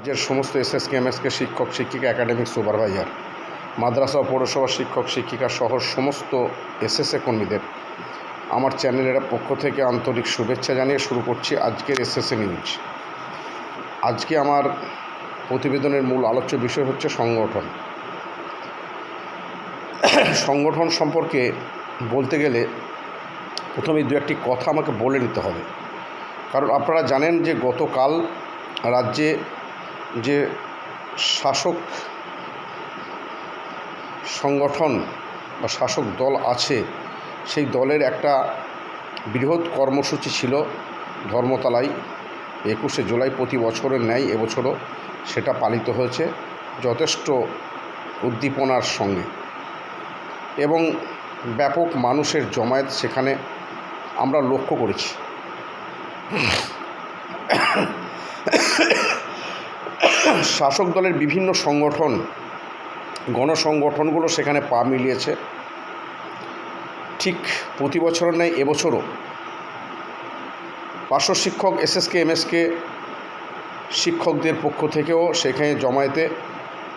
রাজ্যের সমস্ত S SSK, MSK শিক্ষক, শিক্ষিকা, একাডেমিক সুপারভাইজার, মাদ্রাসা ও পৌরসভা শিক্ষক, শিক্ষিকা সহ সমস্ত এস এসএসএ কর্মীদের আমার চ্যানেলের পক্ষ থেকে আন্তরিক শুভেচ্ছা জানিয়ে শুরু করছি আজকের এসএসএ নিউজ। আজকে আমার প্রতিবেদনের মূল আলোচ্য বিষয় হচ্ছে সংগঠন। সংগঠন সম্পর্কে বলতে গেলে প্রথমে দু একটি কথা আমাকে বলে নিতে হবে। কারণ আপনারা জানেন যে গতকাল রাজ্যে যে শাসক সংগঠন বা শাসক দল আছে, সেই দলের একটা বৃহৎ কর্মসূচি ছিল ধর্মতলায়। একুশে জুলাই প্রতি বছরের ন্যায় এবছরও সেটা পালিত হয়েছে যথেষ্ট উদ্দীপনার সঙ্গে। এবং ব্যাপক মানুষের জমায়েত সেখানে আমরা লক্ষ্য করেছি। শাসক দলের বিভিন্ন সংগঠন, গণসংগঠনগুলো সেখানে পা মিলিয়েছে। ঠিক প্রতি বছরের ন্যায় এবছরও পার্শ্ব শিক্ষক এসএসকে, এমএসকে শিক্ষকদের পক্ষ থেকেও সেখানে জমায়েতে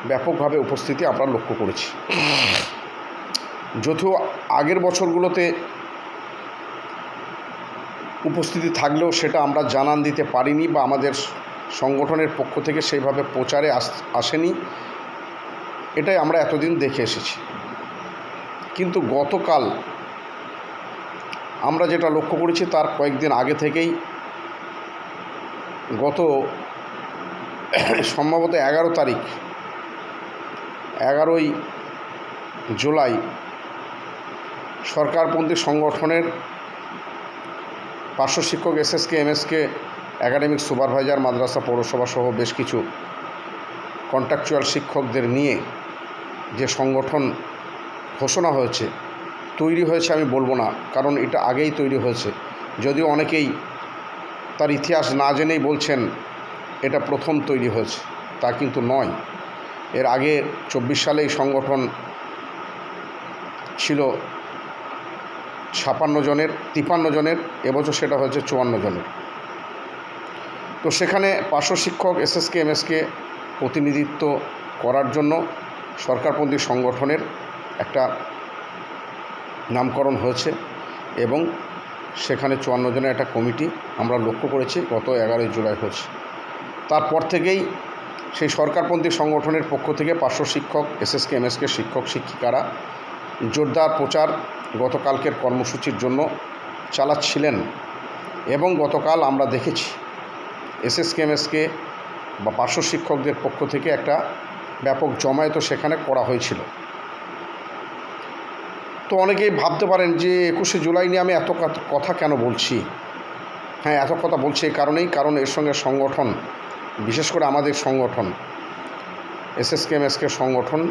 ব্যাপকভাবে উপস্থিতি আমরা লক্ষ্য করেছি। যদিও আগের বছরগুলোতে উপস্থিতি থাকলেও সেটা আমরা জানান দিতে পারিনি বা আমাদের সংগঠনের পক্ষ থেকে সেইভাবে প্রচারে আস, আসেনি। এটাই আমরা এতদিন দেখে এসেছি। কিন্তু গতকাল আমরা যেটা লক্ষ্য করেছি, তার কয়েকদিন আগে থেকেই গত সম্ভবত এগারো তারিখ, এগারোই জুলাই সরকারপন্থী সংগঠনের পার্শ্ব শিক্ষক এসএসকে এমএসকে একাডেমিক সুপারভাইজার, মাদ্রাসা, পৌরসভা সহ বেশ কিছু কন্ট্রাকচুয়াল শিক্ষকদের নিয়ে যে সংগঠন ঘোষণা হয়েছে, তৈরি হয়েছে আমি বলব না, কারণ এটা আগেই তৈরি হয়েছে। যদিও অনেকেই তার ইতিহাস না জেনেই বলছেন এটা প্রথম তৈরি হয়েছে, তা কিন্তু নয়। এর আগে চব্বিশ সালে এই সংগঠন ছিল ছাপান্ন জনের, তিপান্ন জনের, এবছর সেটা হয়েছে চুয়ান্ন জনের। তো সেখানে পার্শ্ব শিক্ষক, এসএসকে, এমএসকে প্রতিনিধিত্ব করার জন্য সরকারপন্থী সংগঠনের একটা নামকরণ হয়েছে এবং সেখানে চুয়ান্ন জনের একটা কমিটি আমরা লক্ষ্য করেছি, গত এগারোই জুলাই হয়েছে। তারপর থেকেই সেই সরকারপন্থী সংগঠনের পক্ষ থেকে পার্শ্ব শিক্ষক, এসএসকে, এমএসকে শিক্ষক, শিক্ষিকারা জোরদার প্রচার গতকালকের কর্মসূচির জন্য চালাচ্ছিলেন এবং গতকাল আমরা দেখেছি এসএসকে এমএসকে বা পার্শ্ব শিক্ষকদের পক্ষ থেকে একটা ব্যাপক জমায়েতও সেখানে করা হয়েছিল। তো অনেকেই ভাবতে পারেন যে একুশে জুলাই নিয়ে আমি এত কথা কেন বলছি? হ্যাঁ এত কথা বলছি এই কারণেই, কারণ এর সঙ্গে সংগঠন, বিশেষ করে আমাদের সংগঠন এসএসকে এমএসকে সংগঠন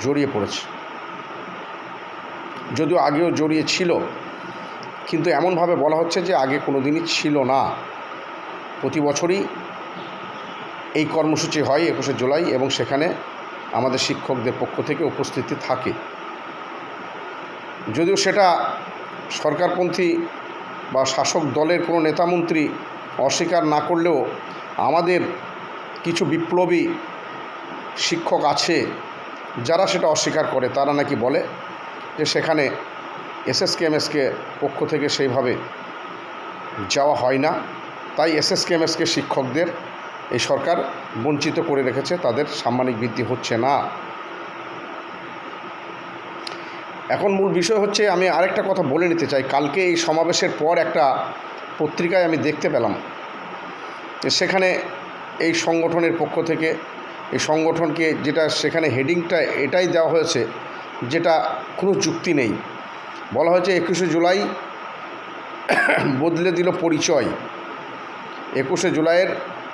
জড়িয়ে পড়েছে। যদিও আগেও জড়িয়ে ছিল, কিন্তু এমনভাবে বলা হচ্ছে যে আগে কোনো দিনই ছিল না। প্রতি বছরই এই কর্মসূচি হয় একুশে জুলাই এবং সেখানে আমাদের শিক্ষকদের পক্ষ থেকে উপস্থিতি থাকে। যদিও সেটা সরকারপন্থী বা শাসক দলের কোনো নেতামন্ত্রী অস্বীকার না করলেও আমাদের কিছু বিপ্লবী শিক্ষক আছে যারা সেটা অস্বীকার করে, তারা নাকি বলে যে সেখানে এসএসকে এমএসকে পক্ষ থেকে সেইভাবে যাওয়া হয় না। তাই এসএসকে এমএসকে শিক্ষকদের এই সরকার বঞ্চিত করে রেখেছে, তাদের সাম্মানিক বৃদ্ধি হচ্ছে না। এখন মূল বিষয় হচ্ছে, আমি আরেকটা কথা বলে নিতে চাই। কালকে এই সমাবেশের পর একটা পত্রিকায় আমি দেখতে পেলাম সেখানে এই সংগঠনের পক্ষ থেকে, এই সংগঠনকে যেটা সেখানে হেডিংটা এটাই দেওয়া হয়েছে, যেটা কোনো যুক্তি নেই। বলা হয়েছে একুশে জুলাই বদলে দিল পরিচয়। একুশে জুলাইয়ের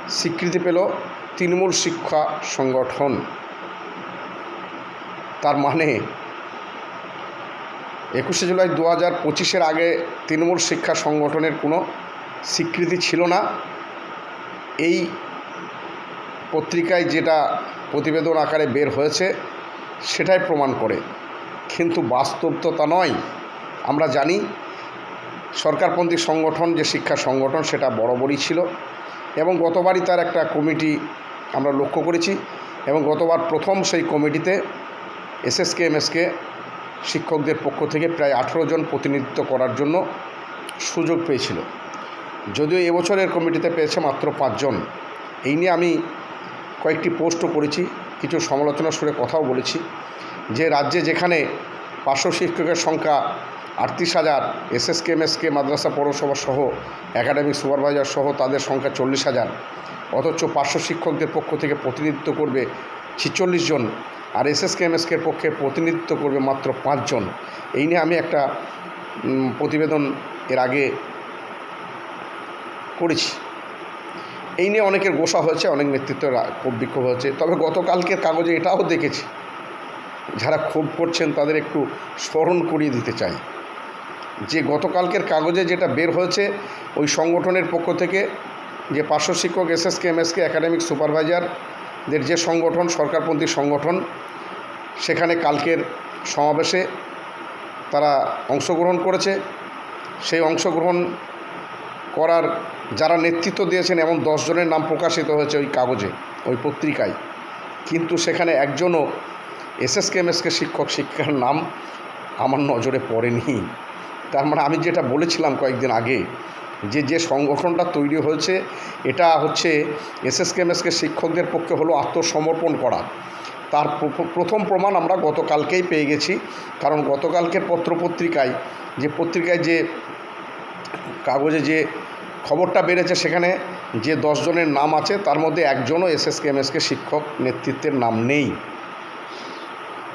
স্বীকৃতি পেল তৃণমূল শিক্ষা সংগঠন। তার মানে একুশে জুলাই দু হাজার পঁচিশের আগে তৃণমূল শিক্ষা সংগঠনের কোনো স্বীকৃতি ছিল না। এই পত্রিকায় যেটা প্রতিবেদন আকারে বের হয়েছে সেটাই প্রমাণ করে। কিন্তু বাস্তব তো তা নয়। আমরা জানি সরকারপন্থী সংগঠন, যে শিক্ষা সংগঠন, সেটা বরাবরই ছিল। এবং গতবারই তার একটা কমিটি আমরা লক্ষ্য করেছি এবং গতবার প্রথম সেই কমিটিতে এসএসকে, এমএসকে শিক্ষকদের পক্ষ থেকে প্রায় আঠেরো জন প্রতিনিধিত্ব করার জন্য সুযোগ পেয়েছিল। যদিও এবছরের কমিটিতে পেয়েছে মাত্র পাঁচজন এই নিয়ে আমি কয়েকটি পোস্টও করেছি, কিছু সমালোচনা সুরে কথাও বলেছি যে রাজ্যে যেখানে পার্শ্ব শিক্ষকের সংখ্যা আটত্রিশ হাজার এসএসকে, এমএসকে, মাদ্রাসা, পৌরসভা সহ একাডেমিক সুপারভাইজার সহ তাদের সংখ্যা চল্লিশ হাজার। অথচ পার্শ্ব শিক্ষকদের পক্ষ থেকে প্রতিনিধিত্ব করবে ছিচল্লিশ জন আর এসএসকে, এমএসকের পক্ষে প্রতিনিধিত্ব করবে মাত্র পাঁচজন এই নিয়ে আমি একটা প্রতিবেদন এর আগে করেছি। এই নিয়ে অনেকের গোসা হয়েছে, অনেক নেতৃত্বের ক্ষোভ বিক্ষোভ হয়েছে। তবে গতকালকের কাগজে এটাও দেখেছি। যারা ক্ষোভ করছেন তাদের একটু স্মরণ করিয়ে দিতে চাই। যে গতকালকের কাগজে যেটা বের হয়েছে, ওই সংগঠনের পক্ষ থেকে যে পার্শ্ব শিক্ষক এসএসকে, এমএসকে, একাডেমিক সুপারভাইজারদের যে সংগঠন, সরকারপন্থী সংগঠন, সেখানে কালকের সমাবেশে তারা অংশগ্রহণ করেছে। সেই অংশগ্রহণ করার যারা নেতৃত্ব দিয়েছেন এমন জনের নাম প্রকাশিত হয়েছে ওই কাগজে, ওই পত্রিকায়। কিন্তু সেখানে একজনও এসএসকে, এমএসকে শিক্ষক শিক্ষার নাম আমার নজরে পড়েনি। তার মানে আমি যেটা বলেছিলাম কয়েকদিন আগে, যে যে সংগঠনটা তৈরি হয়েছে, এটা হচ্ছে এসএসকে এমএসকে শিক্ষকদের পক্ষে হলো আত্মসমর্পণ করা। তার প্রথম প্রমাণ আমরা গতকালকেই পেয়ে গেছি। কারণ গতকালকের পত্রপত্রিকায়, যে পত্রিকায় যে কাগজে যে খবরটা বেড়েছে সেখানে যে জনের নাম আছে, তার মধ্যে একজনও এসএসকে এমএসকে শিক্ষক নেতৃত্বের নাম নেই।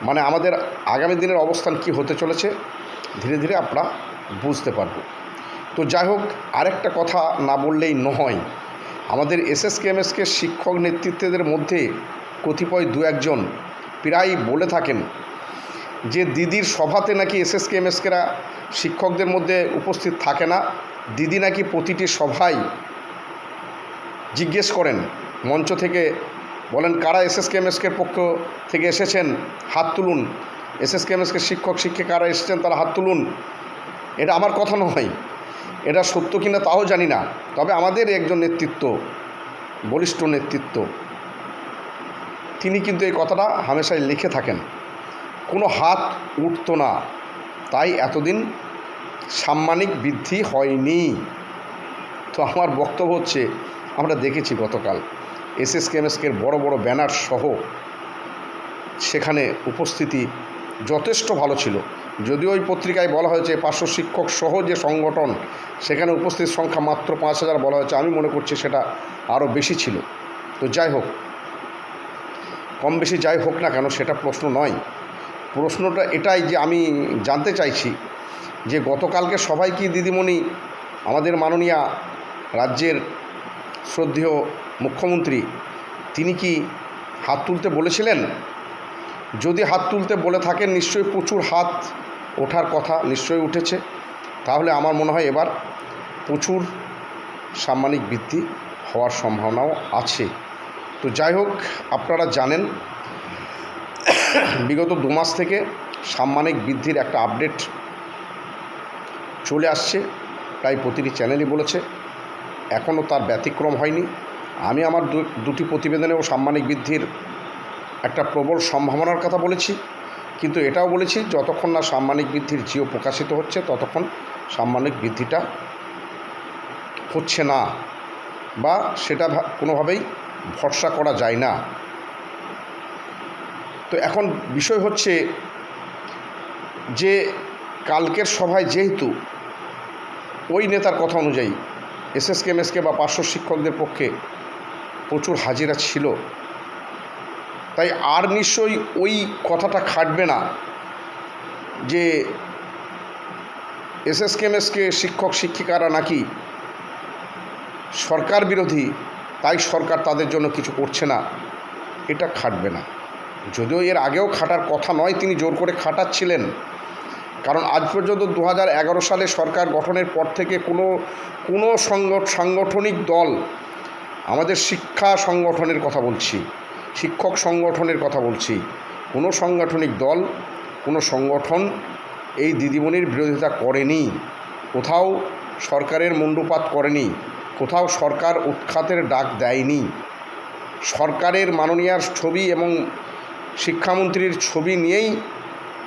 মানে আমাদের আগামী দিনের অবস্থান কি হতে চলেছে, ধীরে ধীরে আমরা বুঝতে পারব। তো যাই হোক আরেকটা কথা না বললেই নয়। আমাদের এসএসকে এমএসকে শিক্ষক নেতৃত্বদের মধ্যে কতিপয় দু একজন প্রায় বলে থাকেন যে, দিদির সভাতে নাকি এসএসকে এমএসকেরা শিক্ষকদের মধ্যে উপস্থিত থাকে না। দিদি নাকি প্রতিটি সভায় জিজ্ঞেস করেন, মঞ্চ থেকে বলেন, কারা এসএসকে এমএসকের পক্ষ থেকে এসেছেন? হাত তুলুন। এসএসকে এমএসকে শিক্ষক, শিক্ষিকা কারা এসেছেন? তারা হাত তুলুন। এটা আমার কথা নয়। এটা সত্য কিনা তাও জানি না। তবে আমাদের একজন নেতৃত্ব, বলিষ্ঠ নেতৃত্ব, তিনি কিন্তু এই কথাটা হামেশাই লিখে থাকেন। কোনো হাত উঠতো না। তাই এতদিন সাম্মানিক বৃদ্ধি হয়নি। তো আমার বক্তব্য হচ্ছে, আমরা দেখেছি গতকাল এসএস কেমএসকের বড় বড় ব্যানার সহ সেখানে উপস্থিতি যথেষ্ট ভালো ছিল। যদিও ওই পত্রিকায় বলা হয়েছে, পার্শ্ব শিক্ষক সহ যে সংগঠন, সেখানে উপস্থিত সংখ্যা মাত্র পাঁচ হাজার বলা হয়েছে, আমি মনে করছি সেটা আরও বেশি ছিল। তো যাই হোক, কম বেশি যাই হোক না কেন সেটা প্রশ্ন নয়। প্রশ্নটা এটাই যে আমি জানতে চাইছি যে গতকালকে সবাই কি দিদিমণি আমাদের মাননীয়া রাজ্যের শ্রদ্ধেয় মুখ্যমন্ত্রী, তিনি কি হাত তুলতে বলেছিলেন? যদি হাত তুলতে বলে থাকেন, নিশ্চয়ই প্রচুর হাত ওঠার কথা নিশ্চয়ই উঠেছে। তাহলে আমার মনে হয় এবার প্রচুর সাম্মানিক বৃদ্ধি হওয়ার সম্ভাবনাও আছে। তো যাই হোক, আপনারা জানেন, বিগত দু মাস থেকে সাম্মানিক বৃদ্ধির একটা আপডেট চলে আসছে, প্রায় প্রতিটি চ্যানেলই বলেছে। এখনও তার ব্যতিক্রম হয়নি। আমি আমার দুটি প্রতিবেদনেও সাম্মানিক বৃদ্ধির একটা প্রবল সম্ভাবনার কথা বলেছি, কিন্তু এটাও বলেছি যতক্ষণ না সাম্মানিক বৃদ্ধির জিও প্রকাশিত হচ্ছে, ততক্ষণ সাম্মানিক বৃদ্ধিটা হচ্ছে না বা সেটা কোনোভাবেই ভরসা করা যায় না। তো এখন বিষয় হচ্ছে যে কালকের সভায় যেহেতু ওই নেতার কথা অনুযায়ী এসএসকে, এমএসকে বা পার্শ্ব শিক্ষকদের পক্ষে প্রচুর হাজিরা ছিল তাই আর নিশ্চয়ই ওই কথাটা খাটবে না যে এসএসকে এমএসকে শিক্ষক শিক্ষিকারা নাকি সরকার বিরোধী, তাই সরকার তাদের জন্য কিছু করছে না। এটা খাটবে না। যদিও এর আগেও খাটার কথা নয়, তিনি জোর করে খাটাচ্ছিলেন। কারণ আজ পর্যন্ত দু হাজার এগারো সালে সরকার গঠনের পর থেকে কোনো কোনো সংগঠ, সাংগঠনিক দল আমাদের শিক্ষা সংগঠনের কথা বলছি। শিক্ষক সংগঠনের কথা বলছি। কোনো সাংগঠনিক দল, কোনো সংগঠন এই দিদিমণির বিরোধিতা করেনি। কোথাও সরকারের মুণ্ডুপাত করেনি। কোথাও সরকার উৎখাতের ডাক দেয়নি। সরকারের মাননীয়ার ছবি এবং শিক্ষামন্ত্রীর ছবি নিয়েই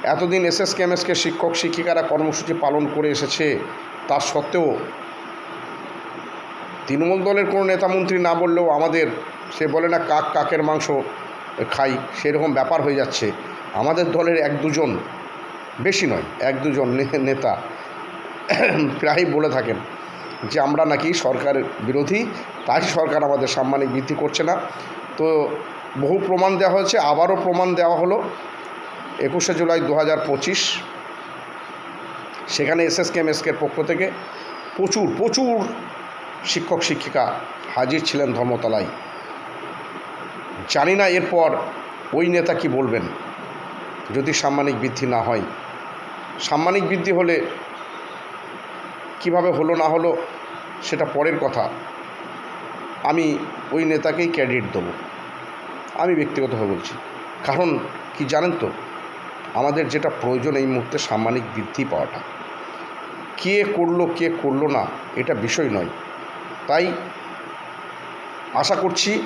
এতদিন এস এস শিক্ষক শিক্ষিকারা কর্মসূচি পালন করে এসেছে। তা সত্ত্বেও তৃণমূল দলের কোনো নেতামন্ত্রী না বললেও আমাদের সে বলে না, কাক কাকের মাংস খাই, সেরকম ব্যাপার হয়ে যাচ্ছে। আমাদের দলের এক দুজন, বেশি নয়, এক দুজন নেতা প্রায়ই বলে থাকেন যে, আমরা নাকি সরকার বিরোধী, তাই সরকার আমাদের সাম্মানিক বৃদ্ধি করছে না। তো বহু প্রমাণ দেওয়া হয়েছে, আবারও প্রমাণ দেওয়া হলো একুশে জুলাই দু হাজার পঁচিশ। সেখানে এসএস কেমএসকের পক্ষ থেকে প্রচুর প্রচুর শিক্ষক, শিক্ষিকা হাজির ছিলেন ধর্মতলায়। জানি না এরপর ওই নেতা কি বলবেন। যদি সাম্মানিক বৃদ্ধি না হয়। সাম্মানিক বৃদ্ধি হলে কীভাবে হলো না হলো সেটা পরের কথা। আমি ওই নেতাকেই ক্যাডিট দেবো। আমি ব্যক্তিগতভাবে বলছি। কারণ কি জানেন তো, আমাদের যেটা প্রয়োজন এই মুহূর্তে সাম্মানিক বৃদ্ধি পাওয়াটা। কে করল কে করল না, এটা বিষয় নয়। তাই আশা করছি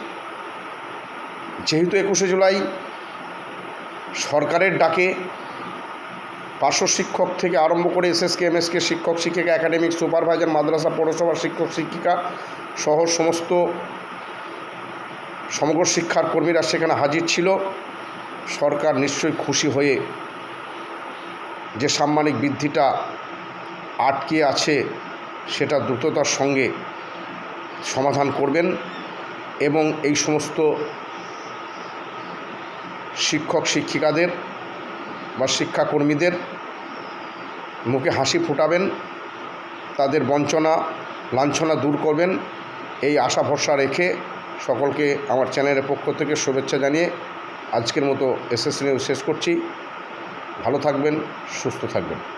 যেহেতু একুশে জুলাই সরকারের ডাকে পার্শ্ব শিক্ষক থেকে আরম্ভ করে এসএসকে, এমএসকে, শিক্ষক, শিক্ষিকা, একাডেমিক, সুপারভাইজার, মাদ্রাসা, পৌরসভা, শিক্ষক, শিক্ষিকা সহ সমস্ত সমগ্র শিক্ষার কর্মীরা সেখানে হাজির ছিল। সরকার নিশ্চয়ই খুশি হয়ে যে সাম্মানিক বৃদ্ধিটা আটকে আছে, সেটা দ্রুততার সঙ্গে সমাধান করবেন এবং এই সমস্ত শিক্ষক শিক্ষিকাদের বা শিক্ষাকর্মীদের মুখে হাসি ফোটাবেন, তাদের বঞ্চনা, লাঞ্ছনা দূর করবেন, এই আশা ভরসা রেখে সকলকে আমার চ্যানেলের পক্ষ থেকে শুভেচ্ছা জানিয়ে আজকের মতো এসএস নিউজ শেষ করছি। ভালো থাকবেন, সুস্থ থাকবেন।